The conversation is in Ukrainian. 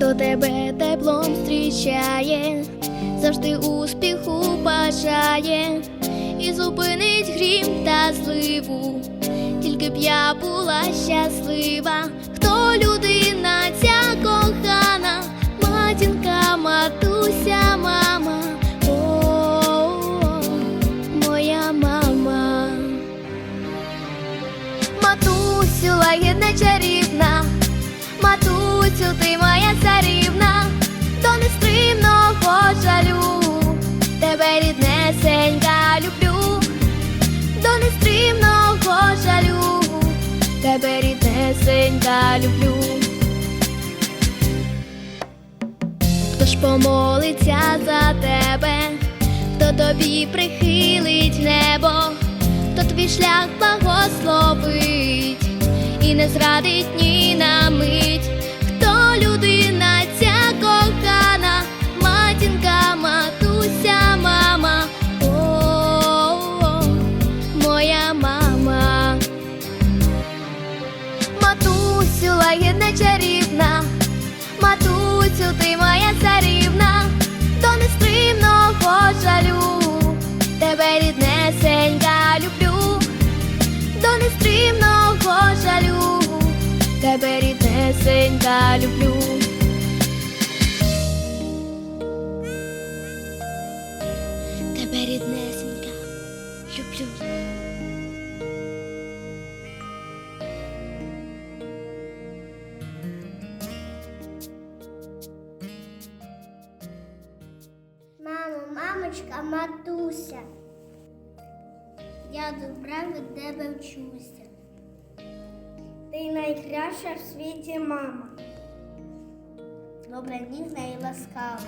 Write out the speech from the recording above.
тебе теплом зустрічає, завжди успіху бажає, і зупинить грім та зливу. Тільки б я була щаслива, хто людина ця кохана, матінка, матуся, мама, о, моя мама. Матусю, лагідна тебе ріднесенька люблю. Хто ж помолиться за тебе, хто тобі прихилить небо, хто твій шлях благословить і не зрадить ні Лагідна чарівна, матусю, ти моя царівна, до нестримного жалю, тебе ріднесенька люблю, до нестримного жалю, тебе ріднесенька люблю. Тебе ріднесенька люблю. Мамочка, матуся. Я добра від тебе вчуся. Ти найкраща в світі мама. Добра, ніжна і ласкава.